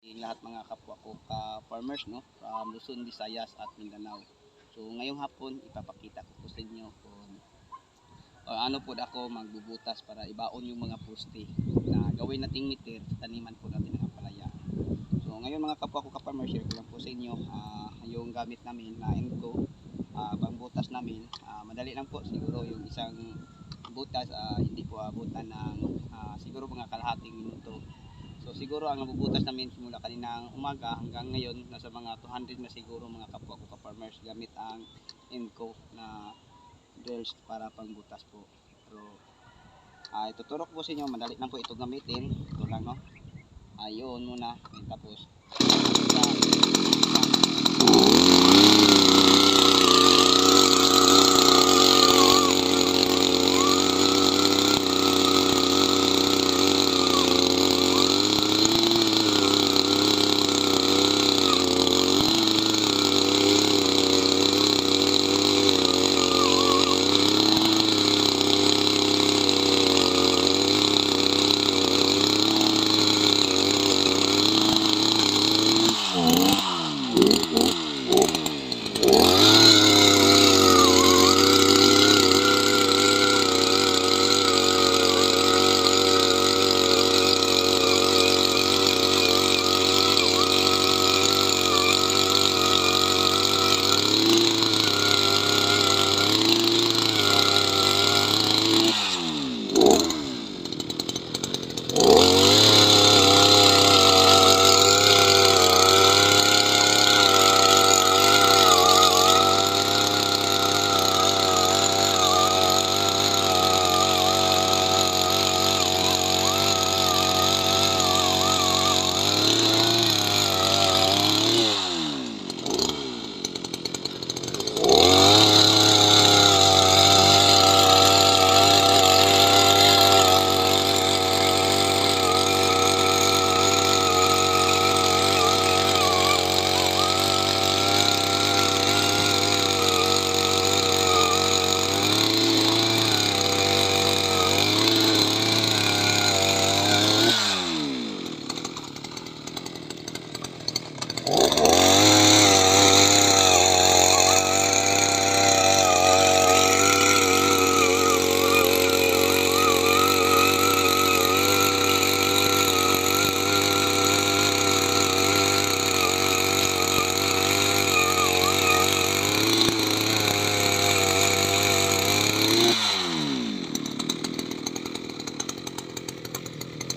Yung lahat mga kapwa ko ka-farmers no, from Luzon, Visayas at Mindanao. So ngayong hapon ipapakita ko po sa inyo kung o ano po ako magbubutas para ibaon yung mga poste na gawin nating meter sa taniman po natin ng ampalaya. So ngayon mga kapwa ko ka-farmers, share ko lang po sa inyo ah, yung gamit namin na Enco, uh, pangbutas namin. Ah, madali lang po siguro yung isang butas ah, hindi po abutan ng ah, siguro mga kalahating minuto So siguro ang nabubutas namin simula kaninang umaga hanggang ngayon nasa mga 200 na siguro mga kapwa ko ka-farmers gamit ang Enco na drills para pangbutas po. Pero ah ituturo ko po sa inyo, madali lang po ito gamitin. Ito lang no. Ayun muna. Tapos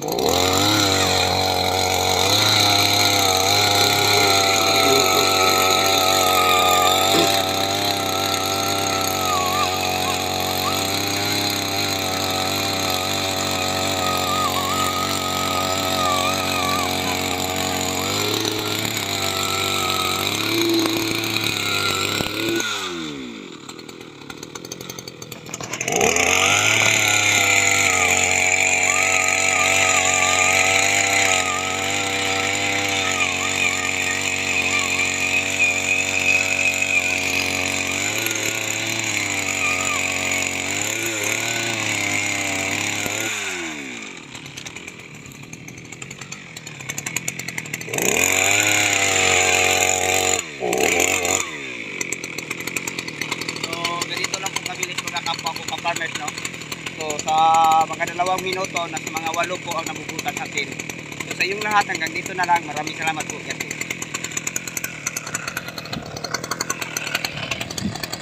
Whoa. Kapwa ko ka-farmers, no? So, sa mga dalawang minuto, nasa mga walo po ang nabubutas natin. So, sa inyong lahat, hanggang dito na lang. Maraming salamat po. Po.